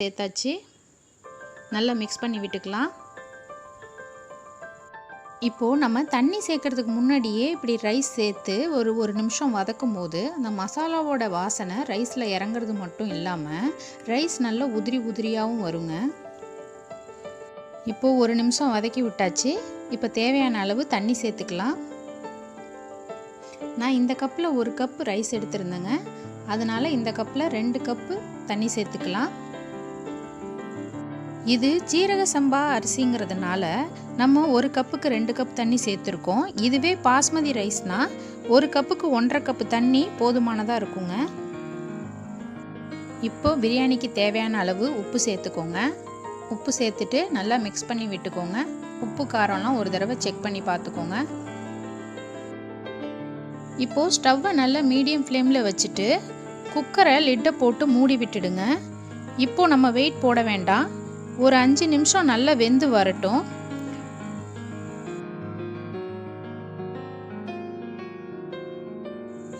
சேர்த்தாச்சு. நல்லா மிக்ஸ் பண்ணி விட்டுக்கலாம். இப்போது நம்ம தண்ணி சேர்க்கறதுக்கு முன்னாடியே இப்படி ரைஸ் சேர்த்து ஒரு ஒரு நிமிஷம் வதக்கும் போது அந்த மசாலாவோட வாசனை ரைஸில் இறங்குறது மட்டும் இல்லாமல் ரைஸ் நல்லா உதிரி உதிரியாகவும் வருங்க. இப்போது ஒரு நிமிஷம் வதக்கி விட்டாச்சு. இப்போ தேவையான அளவு தண்ணி சேர்த்துக்கலாம். நான் இந்த கப்பில் ஒரு கப்பு ரைஸ் எடுத்திருந்தேங்க. அதனால் இந்த கப்பில் ரெண்டு கப்பு தண்ணி சேர்த்துக்கலாம். இது ஜீரக சம்பா அரிசிங்கிறதுனால நம்ம ஒரு கப்புக்கு ரெண்டு கப் தண்ணி சேர்த்துருக்கோம். இதுவே பாஸ்மதி ரைஸ்னால் ஒரு கப்புக்கு ஒன்றரை கப்பு தண்ணி போதுமானதாக இருக்குங்க. இப்போ பிரியாணிக்கு தேவையான அளவு உப்பு சேர்த்துக்கோங்க. உப்பு சேர்த்துட்டு நல்லா மிக்ஸ் பண்ணி விட்டுக்கோங்க. உப்பு காரம்லாம் ஒரு தடவை செக் பண்ணி பார்த்துக்கோங்க. இப்போது ஸ்டவ்வை நல்லா மீடியம் ஃப்ளேமில் வச்சுட்டு குக்கரை லிட்டை போட்டு மூடி விட்டுடுங்க. இப்போது நம்ம வெயிட் போட வேண்டாம். ஒரு அஞ்சு நிமிஷம் நல்லா வெந்து வரட்டும்.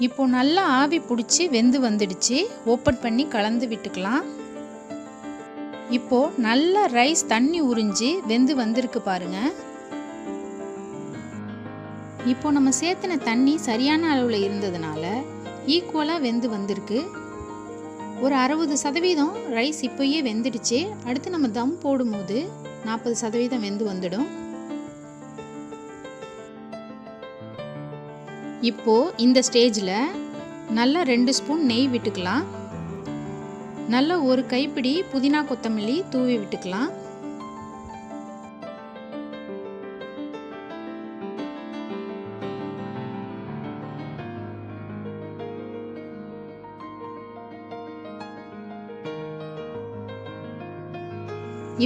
இப்போ நல்லா ஆவி பிடிச்சி வெந்து வந்துடுச்சு. ஓப்பன் பண்ணி கலந்து விட்டுக்கலாம். இப்போ நல்ல ரைஸ் தண்ணி உறிஞ்சி வெந்து வந்திருக்கு பாருங்க. இப்போ நம்ம சேர்த்துன தண்ணி சரியான அளவில் இருந்ததுனால ஈக்குவலாக வெந்து வந்திருக்கு. ஒரு அறுபது சதவீதம் ரைஸ் இப்போயே வெந்துடுச்சு. அடுத்து நம்ம தம் போடும்போது நாற்பது சதவீதம் வெந்து வந்துடும். இப்போ இந்த ஸ்டேஜில் நல்லா ரெண்டு ஸ்பூன் நெய் விட்டுக்கலாம். நல்லா ஒரு கைப்பிடி புதினா கொத்தமல்லி தூவி விட்டுக்கலாம்.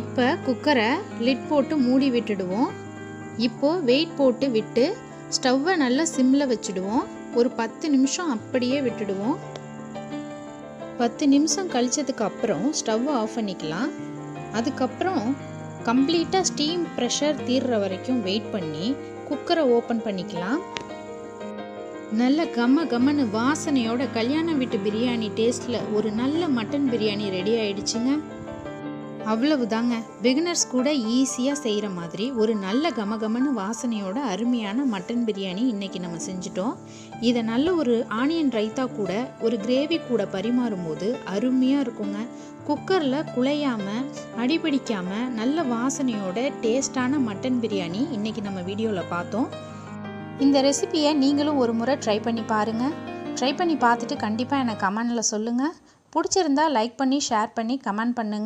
இப்போ குக்கரை லிட் போட்டு மூடி விட்டுடுவோம். இப்போ வெயிட் போட்டு விட்டு ஸ்டவ்வை நல்லா சிம்மில் வச்சுடுவோம். ஒரு பத்து நிமிஷம் அப்படியே விட்டுடுவோம். பத்து நிமிஷம் கழிச்சதுக்கு அப்புறம் ஸ்டவ்வை ஆஃப் பண்ணிக்கலாம். அதுக்கப்புறம் கம்ப்ளீட்டாக ஸ்டீம் ப்ரெஷர் தீர்ற வரைக்கும் வெயிட் பண்ணி குக்கரை ஓப்பன் பண்ணிக்கலாம். நல்ல கம கமன்னு வாசனையோட கல்யாண வீட்டு பிரியாணி டேஸ்ட்டில் ஒரு நல்ல மட்டன் பிரியாணி ரெடி ஆயிடுச்சுங்க. அவ்வளவுதாங்க. பிகினர்ஸ் கூட ஈஸியாக செய்கிற மாதிரி ஒரு நல்ல கமகமன்னு வாசனையோட அருமையான மட்டன் பிரியாணி இன்றைக்கி நம்ம செஞ்சுட்டோம். இதை நல்ல ஒரு ஆனியன் ரைத்தா கூட ஒரு கிரேவி கூட பரிமாறும் போது அருமையாக இருக்குங்க குக்கரில் குழையாமல் அடிபிடிக்காமல் நல்ல வாசனையோட டேஸ்டான மட்டன் பிரியாணி இன்றைக்கி நம்ம வீடியோவில் பார்த்தோம். இந்த ரெசிபியை நீங்களும் ஒரு முறை ட்ரை பண்ணி பாருங்கள் ட்ரை பண்ணி பார்த்துட்டு கண்டிப்பாக எனக்கு கமெண்டில் சொல்லுங்கள் பிடிச்சிருந்தா லைக் பண்ணி ஷேர் பண்ணி கமெண்ட் பண்ணுங்கள்